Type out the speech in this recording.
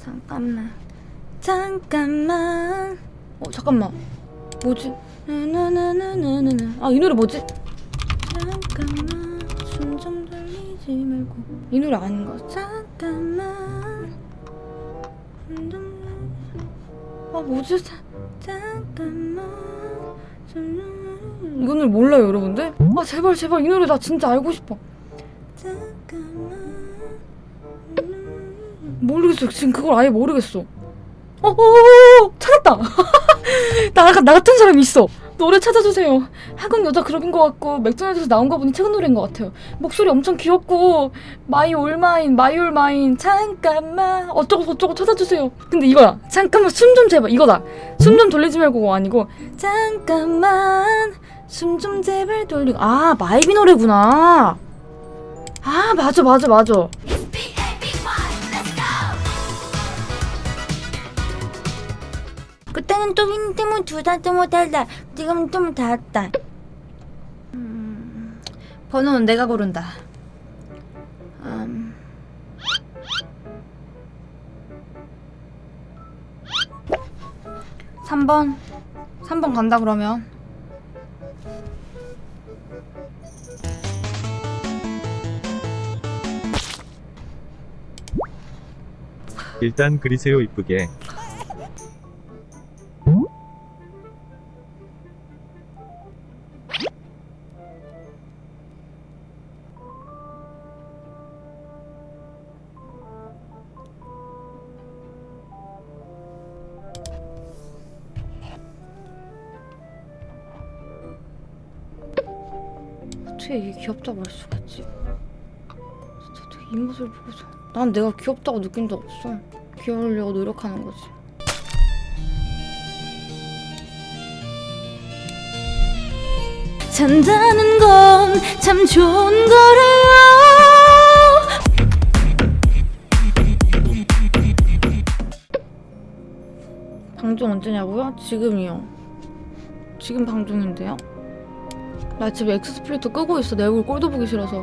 잠깐만. 잠깐만. 어 잠깐만. 뭐지? 아이 노래 뭐지? 잠깐만. 숨 좀 돌리지 말고. 이 노래 아닌가 잠깐만. 아 뭐지? 자, 잠깐만. 이 노래 몰라요 여러분들? 아 제발 제발. 이 노래 나 진짜 알고 싶어. 잠깐만 모르겠어. 지금 그걸 아예 모르겠어. 어어 찾았다. 나, 나 같은 사람이 있어. 노래 찾아주세요. 학원 여자 그룹인 것 같고 맥도날드에서 나온 거 보니 최근 노래인 것 같아요. 목소리 엄청 귀엽고 마이 올마인 마이 올마인 잠깐만. 어쩌고 저쩌고 찾아주세요. 근데 이거야. 잠깐만 숨 좀 제발 이거다. 숨 좀 돌리지 말고 아니고 잠깐만. 숨 좀 제발 돌리고. 아 마이비 노래구나. 아 맞아 맞아 맞아 그때는 좀 힘들면 두달도 못할다. 지금은 좀 닿았다. 음, 번호는 내가 고른다. 음. 삼번삼 번 간다 그러면. 일단 그리세요 이쁘게. 어떻게 이게 귀엽다고 할 수가 있지? 진짜 이 모습을 보고서 난 내가 귀엽다고 느낀 적 없어 귀여우려고 노력하는 거지 잔다는 건 참 좋은 거래요 방송 언제냐고요? 지금이요 지금 방송인데요? 나 집에 엑스스플리터 끄고 있어. 내 얼굴 꼴도 보기 싫어서